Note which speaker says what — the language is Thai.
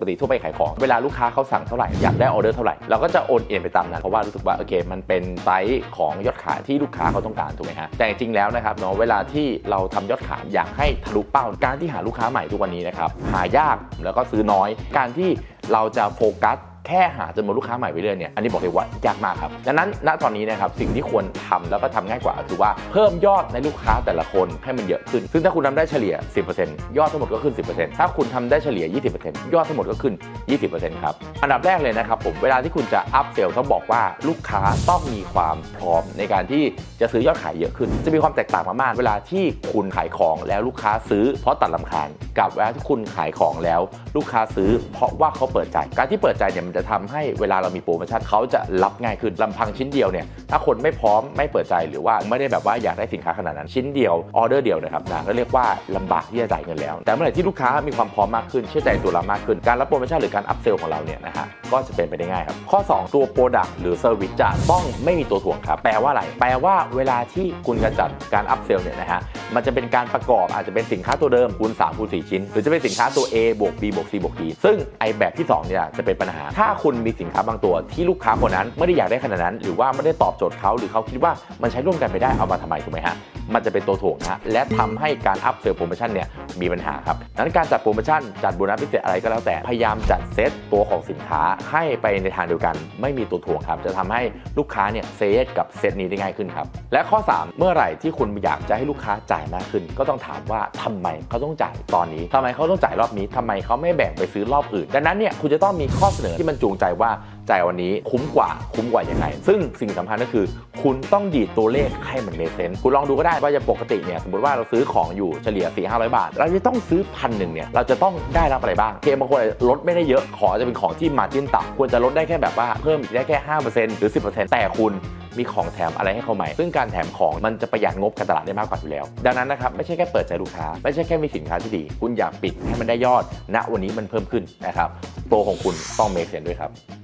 Speaker 1: กติทั่วไปขายของ เวลาลูกค้าเขาสั่งเท่าไหร่อยากได้ออเดอร์เท่าไหร่เราก็จะโอนเอ็นไปตามนั้นเพราะว่ารู้สึกว่าโอเคมันเป็นไซส์ของยอดขายที่ลูกค้าเขาต้องการถูกไหมฮะแต่จริงๆแล้วนะครับเนาะเวลาที่เราทำยอดขายอยากให้ทะลุเป้าการที่หาลูกค้าใหม่ทุกวันนี้นะครับหายากแล้วก็ซื้อน้อย การที่เราจะโฟกัส แค่หาจำนวนลูกค้าใหม่ไปเรื่อยเนี่ยอันนี้บอกเลยว่ายากมากครับดังนั้นณตอนนี้นะครับสิ่งที่ควรทำแล้วก็ทำง่ายกว่าคือว่าเพิ่มยอดในลูกค้าแต่ละคนให้มันเยอะขึ้น ซึ่งถ้าคุณทำได้เฉลี่ย 10%ยอดทั้งหมดก็ขึ้น 10%ถ้าคุณทำได้เฉลี่ย 20%ยอดทั้งหมดก็ขึ้น 20%ครับอันดับแรกเลยนะครับผมเวลาที่คุณจะอัพเซลต้องบอกว่าลูกค้าต้องมีความพร้อมในการที่จะซื้อยอดขายเยอะขึ้น จะมีความแตกต่างมากๆเวลาที่คุณขายของแล้วลูกค้าซื้อเพราะตัดลำคาญกับเวลาที่คุณขายของแล้ว ลูกค้าซื้อเพราะว่าเขาเปิดใจการที่เปิดใจเนี่ยมันจะทำให้เวลาเรามีโปรโมชั่นเขาจะรับง่ายขึ้นลำพังชิ้นเดียวเนี่ยถ้าคนไม่พร้อมไม่เปิดใจหรือว่าไม่ได้แบบว่าอยากได้สินค้าขนาดนั้นชิ้นเดียวออเดอร์เดียวนะครับนะก็เรียกว่าลำบากที่จะจ่ายเงินแล้ว แต่เมื่อไหร่ที่ลูกค้ามีความพร้อมมากขึ้นเชื่อใจตัวเรามากขึ้นการรับโปรโมชั่นหรือการอัพเซลของเราเนี่ยนะฮะก็จะเป็นไปได้ง่ายครับข้อ 2 ตัวโปรดักต์หรือเซอร์วิสจะต้องไม่มีตัวถ่วงครับแปลว่าอะไรแปลว่าเวลาที่คุณจะจัดการอัพเซลเนี่ยนะฮะมันจะเป็นการประกอบอาจจะเป็นสินค้าตัวเดิมคูณ3คูณ4ชิ้น หรือจะเป็นสินค้าตัว A บวก B บวก C บวก D ซึ่งไอแบบที่2เนี่ยจะเป็นปัญหาถ้าคุณมีสินค้าบางตัวที่ลูกค้าคนนั้นไม่ได้อยากได้ขนาดนั้น หรือว่าไม่ได้ตอบโจทย์เขาหรือเขาคิดว่ามันใช้ร่วมกันไม่ได้เอามาทำไมถูกไหมฮะ มันจะเป็นตัวถ่วงนะฮะและทำให้การอัพเซลโปรโมชั่นเนี่ยมีปัญหาครับดังนั้นการจัดโปรโมชั่นจัดโบนัสพิเศษอะไรก็แล้วแต่พยายามจัดเซตตัวของสินค้าให้ไปในทางเดียวกัน ไม่มีตัวถ่วงครับจะทำให้ลูกค้าเนี่ยเซตกับเซตนี้ได้ง่ายขึ้นครับและข้อ 3 เมื่อไหร่ที่คุณอยากจะให้ลูกค้าจ่ายมากขึ้น ก็ต้องถามว่าทำไมเขาต้องจ่ายตอนนี้ทำไมเขาต้องจ่ายรอบนี้ทำไมเขาไม่แบ่งไปซื้อรอบอื่น ดังนั้นเนี่ยคุณจะต้องมีข้อเสนอที่มันจูงใจว่า จวันนี้คุ้มกว่าคุ้มกว่ายังไง ซึ่งสิ่งสำคัญก็คือ คุณต้องดีดตัวเลขให้มันเมเซนคุณลองดูก็ได้ว่าจะปกติเนี่ยสมมติว่าเราซื้อของอยู่เฉลี่ย 4 5 0 0 บาท เราจะต้องซื้อพันหนึ่งเนี่ยเราจะต้องได้รับอะไรบ้างโอเคบางคนลดไม่ได้เยอะขอจะเป็นของที่มาจิ้นต่ำควรจะลดได้แค่แบบว่าเพิ่มได้แค่ 5%หรือ 10%แต่คุณมีของแถมอะไรให้เขาใหม่ ซึ่งการแถมของมันจะประหยัดงบการตลาดได้มากกว่าอยู่แล้ว ดังนั้นนะครับ ไม่ใช่แค่เปิดใจลูกค้า ไม่ใช่แค่มีสินค้าที่ดี คุณอยากปิดให้มันได้ยอดณวันนี้มันเพิ่มขึ้นนะครับ โปรของคุณต้องเมคเซนด้วยครับ